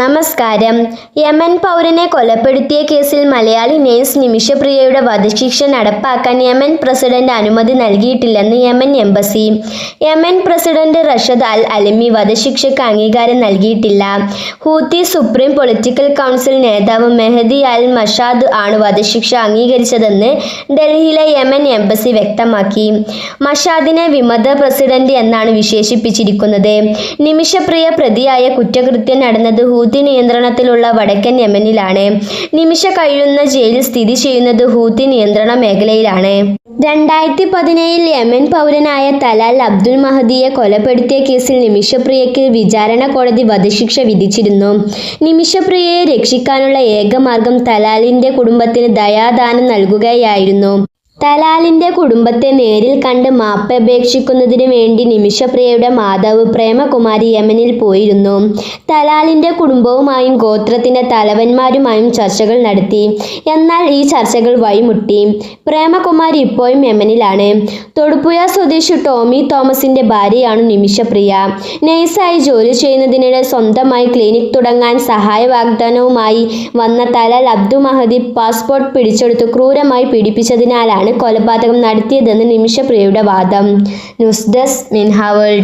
നമസ്കാരം. യമൻ പൗരനെ കൊലപ്പെടുത്തിയ കേസിൽ മലയാളി നേഴ്സ് നിമിഷപ്രിയയുടെ വധശിക്ഷ നടപ്പാക്കാൻ യമൻ പ്രസിഡന്റ് അനുമതി നൽകിയിട്ടില്ലെന്ന് Yemen embassy. Yemen president Rashad Al Alimi വധശിക്ഷയ്ക്ക് അംഗീകാരം നൽകിയിട്ടില്ല. ഹൂത്തി സുപ്രീം പൊളിറ്റിക്കൽ കൗൺസിൽ നേതാവ് മെഹദി അൽ മഷാദ് ആണ് വധശിക്ഷ അംഗീകരിച്ചതെന്ന് ഡൽഹിയിലെ യമൻ എംബസി വ്യക്തമാക്കി. മഷാദിനെ വിമത പ്രസിഡന്റ് എന്നാണ് വിശേഷിപ്പിച്ചിരിക്കുന്നത്. നിമിഷപ്രിയ പ്രതിയായ കുറ്റകൃത്യം നടന്നത് ഹൂത്തി നിയന്ത്രണത്തിലുള്ള വടക്കൻ യമനിലാണ്. നിമിഷ കഴിയുന്ന ജയിൽ സ്ഥിതി ചെയ്യുന്നത് ഹൂത്തി നിയന്ത്രണ മേഖലയിലാണ്. രണ്ടായിരത്തി പതിനേഴിൽ യമൻ പൗരനായ തലാൽ അബ്ദുൽ മഹദിയെ കൊലപ്പെടുത്തിയ കേസിൽ നിമിഷപ്രിയയ്ക്ക് വിചാരണ കോടതി വധശിക്ഷ വിധിച്ചിരുന്നു. നിമിഷപ്രിയയെ രക്ഷിക്കാനുള്ള ഏക മാർഗം തലാലിന്റെ കുടുംബത്തിന് ദയാദാനം നൽകുകയായിരുന്നു. തലാലിന്റെ കുടുംബത്തെ നേരിൽ കണ്ട് മാപ്പപേക്ഷിക്കുന്നതിനു വേണ്ടി നിമിഷപ്രിയയുടെ മാതാവ് പ്രേമകുമാരി യമനിൽ പോയിരുന്നു. തലാലിന്റെ കുടുംബവുമായും ഗോത്രത്തിന്റെ തലവന്മാരുമായും ചർച്ചകൾ നടത്തി. എന്നാൽ ഈ ചർച്ചകൾ വഴിമുട്ടി. പ്രേമകുമാരി ഇപ്പോഴും യമനിലാണ്. തൊടുപുഴ സ്വദേശി ടോമി തോമസിന്റെ ഭാര്യയാണ് നിമിഷപ്രിയ. നഴ്സായി ജോലി ചെയ്യുന്നതിനിടെ സ്വന്തമായി ക്ലിനിക് തുടങ്ങാൻ സഹായ വാഗ്ദാനവുമായി വന്ന തലാൽ അബ്ദു മഹദി പാസ്പോർട്ട് പിടിച്ചെടുത്ത് ക്രൂരമായി പീഡിപ്പിച്ചതിനാലാണ് കൊലപാതകം നടത്തിയതെന്ന് നിമിഷപ്രിയയുടെ വാദം. ന്യൂസ് ഡെസ്ക് മിൻഹ വേൾഡ്